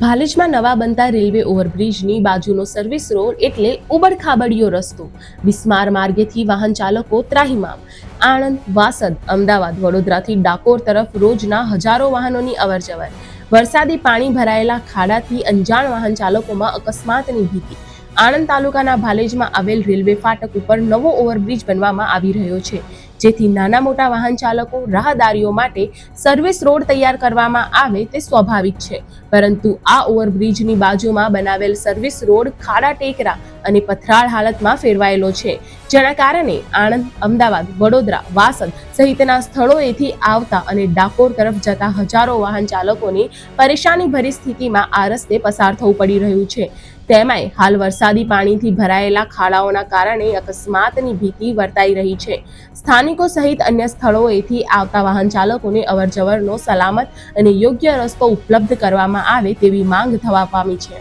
ભાલેજમાં નવા બનતા રેલવે ઓવરબ્રિજની બાજુનો સર્વિસ રોડ એટલે ઉબડખાબડિયો રસ્તો. બિસ્માર માર્ગેથી વાહન ચાલકો ત્રાહિમામ. આણંદ, વાસદ, અમદાવાદ, વડોદરાથી ડાકોર તરફ રોજના હજારો વાહનોની અવરજવર. વરસાદી પાણી ભરાયેલા ખાડાથી અંજાણ વાહન ચાલકોમાં અકસ્માતની ભીતિ. આણંદ તાલુકાના ભાલેજમાં આવેલ રેલવે ફાટક ઉપર નવો ઓવરબ્રિજ બનવામાં આવી રહ્યો છે. જેથી નાના મોટા વાહન ચાલકો રાહદારીઓ માટે સર્વિસ રોડ તૈયાર કરવામાં આવે તે સ્વાભાવિક છે. પરંતુ આ ઓવરબ્રિજની બાજુમાં બનાવેલ સર્વિસ રોડ ખાડા ટેકરા અને પથરાળ હાલતમાં ફેરવાયેલો છે. જેના કારણે આણંદ, અમદાવાદ, વડોદરા વાસદ સહિતના સ્થળોએથી આવતા અને ડાકોર તરફ જતા હજારો વાહન ચાલકોની પરેશાની ભરી સ્થિતિમાં આ રસ્તે પસાર થવું પડી રહ્યું છે. તેમાંય હાલ વરસાદી પાણીથી ભરાયેલા ખાડાઓના કારણે અકસ્માતની ભીતિ વર્તાઈ રહી છે. સ્થાનિકો સહિત અન્ય સ્થળોએથી આવતા વાહન ચાલકોને અવરજવરનો સલામત અને યોગ્ય રસ્તો ઉપલબ્ધ કરવામાં આવે તેવી માંગ થવા પામી છે.